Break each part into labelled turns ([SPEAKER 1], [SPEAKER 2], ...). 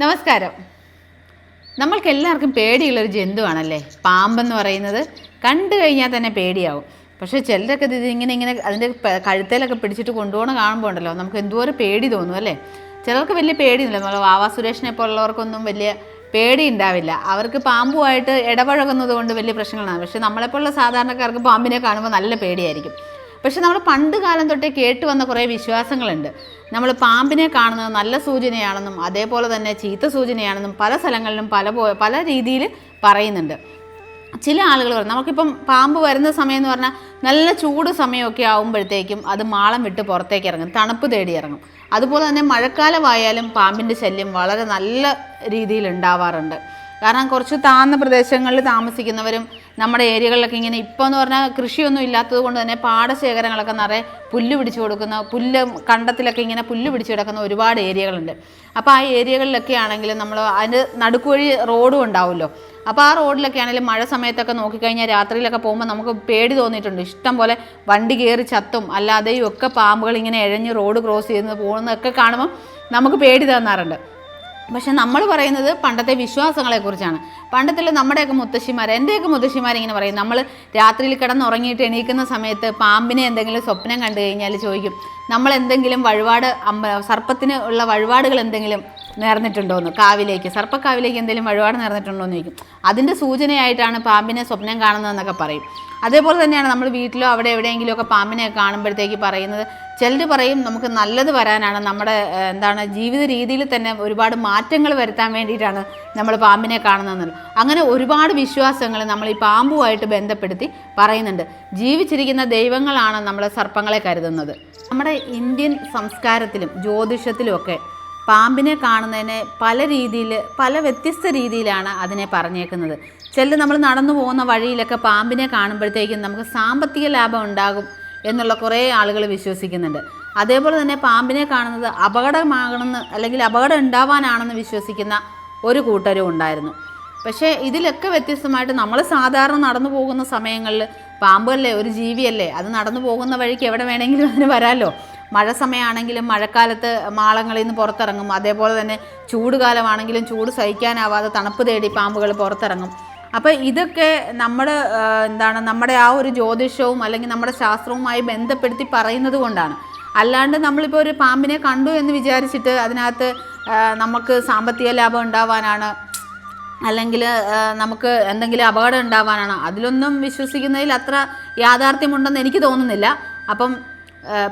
[SPEAKER 1] നമസ്കാരം. നമ്മൾക്കെല്ലാവർക്കും പേടിയുള്ളൊരു ജന്തുവാണല്ലേ? പാമ്പെന്ന് പറയുന്നത് കണ്ടു കഴിഞ്ഞാൽ തന്നെ പേടിയാവും. പക്ഷേ ചിലരൊക്കെ ഇത് ഇങ്ങനെ ഇങ്ങനെ അതിന്റെ കഴുത്തേലൊക്കെ പിടിച്ചിട്ട് കൊണ്ടുപോകണ കാണുമ്പോൾ ഉണ്ടല്ലോ നമുക്ക് എന്തോരം പേടി തോന്നും അല്ലേ? ചിലർക്ക് വലിയ പേടിയില്ല നമ്മൾ വാവാ സുരേഷിനെ പോലുള്ളവർക്കൊന്നും വലിയ പേടി ഉണ്ടാവില്ല. അവർക്ക് പാമ്പുമായിട്ട് ഇടപഴകുന്നത് കൊണ്ട് വലിയ പ്രശ്നങ്ങളാണ്. പക്ഷേ നമ്മളെപ്പോലുള്ള സാധാരണക്കാർക്ക് പാമ്പിനെ കാണുമ്പോൾ നല്ല പേടിയായിരിക്കും. പക്ഷെ നമ്മൾ പണ്ട് കാലം തൊട്ടേ കേട്ട് വന്ന കുറേ വിശ്വാസങ്ങളുണ്ട്. നമ്മൾ പാമ്പിനെ കാണുന്നത് നല്ല സൂചനയാണെന്നും അതേപോലെ തന്നെ ചീത്ത സൂചനയാണെന്നും പല സ്ഥലങ്ങളിലും പല പല രീതിയിൽ പറയുന്നുണ്ട്. ചില ആളുകൾ പറയും നമുക്കിപ്പം പാമ്പ് വരുന്ന സമയം എന്ന് പറഞ്ഞാൽ നല്ല ചൂട് സമയമൊക്കെ ആകുമ്പോഴത്തേക്കും അത് മാളം വിട്ട് പുറത്തേക്ക് ഇറങ്ങും തണുപ്പ് തേടി ഇറങ്ങും. അതുപോലെ തന്നെ മഴക്കാലമായാലും പാമ്പിന്റെ ശല്യം വളരെ നല്ല രീതിയിൽ ഉണ്ടാവാറുണ്ട്. കാരണം കുറച്ച് താഴ്ന്ന പ്രദേശങ്ങളിൽ താമസിക്കുന്നവരും നമ്മുടെ ഏരിയകളിലൊക്കെ ഇങ്ങനെ ഇപ്പോൾ എന്ന് പറഞ്ഞാൽ കൃഷിയൊന്നും ഇല്ലാത്തത് കൊണ്ട് തന്നെ പാടശേഖരങ്ങളൊക്കെ നിറയെ പുല്ല് പിടിച്ചു കൊടുക്കുന്ന പുല്ല് കണ്ടത്തിലൊക്കെ ഇങ്ങനെ പുല്ല് പിടിച്ചു കിടക്കുന്ന ഒരുപാട് ഏരിയകളുണ്ട്. അപ്പോൾ ആ ഏരിയകളിലൊക്കെ ആണെങ്കിൽ നമ്മൾ അതിന് നടുക്കുവഴി റോഡും ഉണ്ടാവുമല്ലോ. അപ്പോൾ ആ റോഡിലൊക്കെ ആണെങ്കിലും മഴ സമയത്തൊക്കെ നോക്കിക്കഴിഞ്ഞാൽ രാത്രിയിലൊക്കെ പോകുമ്പോൾ നമുക്ക് പേടി തോന്നിയിട്ടുണ്ട്. ഇഷ്ടം പോലെ വണ്ടി കയറി ചത്തും അല്ലാതെയും ഒക്കെ പാമ്പുകൾ ഇങ്ങനെ ഇഴഞ്ഞ് റോഡ് ക്രോസ് ചെയ്യുന്നത് പോകുന്നതൊക്കെ കാണുമ്പോൾ നമുക്ക് പേടി തോന്നാറുണ്ട്. പക്ഷെ നമ്മൾ പറയുന്നത് പണ്ടത്തെ വിശ്വാസങ്ങളെക്കുറിച്ചാണ് പണ്ടത്തിൽ നമ്മുടെയൊക്കെ മുത്തശ്ശിമാർ എന്റെയൊക്കെ മുത്തശ്ശിമാർ ഇങ്ങനെ പറയും. നമ്മൾ രാത്രിയിൽ കിടന്നുറങ്ങിയിട്ട് എണീക്കുന്ന സമയത്ത് പാമ്പിനെ എന്തെങ്കിലും സ്വപ്നം കണ്ടു കഴിഞ്ഞാൽ ചോദിക്കും നമ്മൾ എന്തെങ്കിലും വഴിപാട് അമ്പ സർപ്പത്തിന് ഉള്ള വഴിപാടുകൾ എന്തെങ്കിലും നേർന്നിട്ടുണ്ടോയെന്ന് കാവിലേക്ക് സർപ്പക്കാവിലേക്ക് എന്തെങ്കിലും വഴിപാട് നേർന്നിട്ടുണ്ടോ എന്ന് ചോദിക്കും. അതിന്റെ സൂചനയായിട്ടാണ് പാമ്പിനെ സ്വപ്നം കാണുന്നതെന്നൊക്കെ പറയും. അതേപോലെ തന്നെയാണ് നമ്മൾ വീട്ടിലോ അവിടെ എവിടെയെങ്കിലുമൊക്കെ പാമ്പിനെ കാണുമ്പോഴത്തേക്ക് പറയുന്നത് ചിലർ പറയും നമുക്ക് നല്ലത് വരാനാണ്. നമ്മുടെ എന്താണ് ജീവിത രീതിയിൽ തന്നെ ഒരുപാട് മാറ്റങ്ങൾ വരുത്താൻ വേണ്ടിയിട്ടാണ് നമ്മൾ പാമ്പിനെ കാണുന്നത് അങ്ങനെ ഒരുപാട് വിശ്വാസങ്ങൾ നമ്മൾ ഈ പാമ്പുമായിട്ട് ബന്ധപ്പെടുത്തി പറയുന്നുണ്ട്. ജീവിച്ചിരിക്കുന്ന ദൈവങ്ങളാണ് നമ്മൾ സർപ്പങ്ങളെ കരുതുന്നത്. നമ്മുടെ ഇന്ത്യൻ സംസ്കാരത്തിലും ജ്യോതിഷത്തിലും ഒക്കെ പാമ്പിനെ കാണുന്നതിനെ പല രീതിയിൽ പല വ്യത്യസ്ത രീതിയിലാണ് അതിനെ പറഞ്ഞേക്കുന്നത്. ചിലർ നമ്മൾ നടന്നു പോകുന്ന വഴിയിലൊക്കെ പാമ്പിനെ കാണുമ്പോഴത്തേക്കും നമുക്ക് സാമ്പത്തിക ലാഭം ഉണ്ടാകും. എന്നുള്ള കുറേ ആളുകൾ വിശ്വസിക്കുന്നുണ്ട്. അതേപോലെ തന്നെ പാമ്പിനെ കാണുന്നത് അപകടമാകണമെന്ന് അല്ലെങ്കിൽ അപകടം ഉണ്ടാവാനാണെന്ന് വിശ്വസിക്കുന്ന ഒരു കൂട്ടരും ഉണ്ടായിരുന്നു. പക്ഷേ ഇതിലൊക്കെ വ്യത്യസ്തമായിട്ട് നമ്മൾ സാധാരണ നടന്നു പോകുന്ന സമയങ്ങളിൽ പാമ്പല്ലേ ഒരു ജീവിയല്ലേ അത് നടന്നു പോകുന്ന വഴിക്ക് എവിടെ വേണമെങ്കിലും അതിന് വരാമല്ലോ മഴ സമയമാണെങ്കിലും മഴക്കാലത്ത് മാളങ്ങളിൽ നിന്ന് പുറത്തിറങ്ങും. അതേപോലെ തന്നെ ചൂട് കാലമാണെങ്കിലും ചൂട് സഹിക്കാനാവാതെ തണുപ്പ് തേടി പാമ്പുകൾ പുറത്തിറങ്ങും. അപ്പോൾ ഇതൊക്കെ നമ്മുടെ എന്താണ് നമ്മുടെ ആ ഒരു ജ്യോതിഷവും അല്ലെങ്കിൽ നമ്മുടെ ശാസ്ത്രവുമായി ബന്ധപ്പെടുത്തി പറയുന്നത് കൊണ്ടാണ്. അല്ലാണ്ട് നമ്മളിപ്പോൾ ഒരു പാമ്പിനെ കണ്ടു എന്ന് വിചാരിച്ചിട്ട് അതിനകത്ത് നമുക്ക് സാമ്പത്തിക ലാഭം ഉണ്ടാവാനാണ് അല്ലെങ്കിൽ നമുക്ക് എന്തെങ്കിലും അപകടം ഉണ്ടാവാനാണ് അതിലൊന്നും വിശ്വസിക്കുന്നതിൽ അത്ര യാഥാർത്ഥ്യമുണ്ടെന്ന് എനിക്ക് തോന്നുന്നില്ല. അപ്പം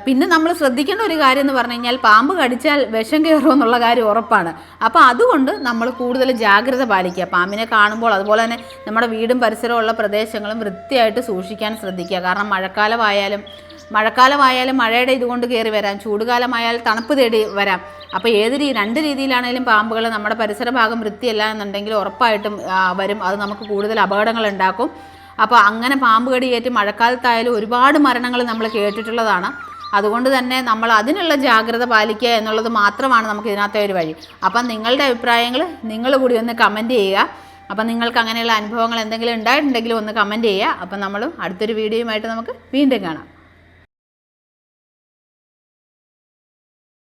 [SPEAKER 1] പിന്നെ നമ്മൾ ശ്രദ്ധിക്കേണ്ട ഒരു കാര്യം എന്ന് പറഞ്ഞു കഴിഞ്ഞാൽ പാമ്പ് കടിച്ചാൽ വിഷം കയറും എന്നുള്ള കാര്യം ഉറപ്പാണ്. അപ്പോൾ അതുകൊണ്ട് നമ്മൾ കൂടുതൽ ജാഗ്രത പാലിക്കുക. പാമ്പിനെ കാണുമ്പോൾ അതുപോലെ തന്നെ നമ്മുടെ വീടും പരിസരവും ഉള്ള പ്രദേശങ്ങളും വൃത്തിയായിട്ട് സൂക്ഷിക്കാൻ ശ്രദ്ധിക്കുക. കാരണം മഴക്കാലമായാലും മഴക്കാലമായാലും മഴയുടെ ഇതുകൊണ്ട് കയറി വരാം. ചൂടുകാലമായാൽ തണുപ്പ് തേടി വരാം. അപ്പോൾ ഏത് രീതി രണ്ട് രീതിയിലാണെങ്കിലും പാമ്പുകൾ നമ്മുടെ പരിസര ഭാഗം വൃത്തിയല്ല എന്നുണ്ടെങ്കിൽ ഉറപ്പായിട്ടും വരും. അത് നമുക്ക് കൂടുതൽ അപകടങ്ങൾ ഉണ്ടാക്കും. അപ്പോൾ അങ്ങനെ പാമ്പ് കടിയേറ്റ് മഴക്കാലത്തായാലും ഒരുപാട് മരണങ്ങൾ നമ്മൾ കേട്ടിട്ടുള്ളതാണ്. അതുകൊണ്ട് തന്നെ നമ്മൾ അതിനുള്ള ജാഗ്രത പാലിക്കുക എന്നുള്ളത് മാത്രമാണ് നമുക്ക് ഇതിനകത്തെ ഒരു വഴി. അപ്പം നിങ്ങളുടെ അഭിപ്രായങ്ങൾ നിങ്ങൾ കൂടി ഒന്ന് കമന്റ് ചെയ്യുക. അപ്പം നിങ്ങൾക്ക് അങ്ങനെയുള്ള അനുഭവങ്ങൾ എന്തെങ്കിലും ഉണ്ടായിട്ടുണ്ടെങ്കിലും ഒന്ന് കമന്റ് ചെയ്യുക. അപ്പം നമ്മൾ അടുത്തൊരു വീഡിയോയുമായിട്ട് നമുക്ക് വീണ്ടും കാണാം.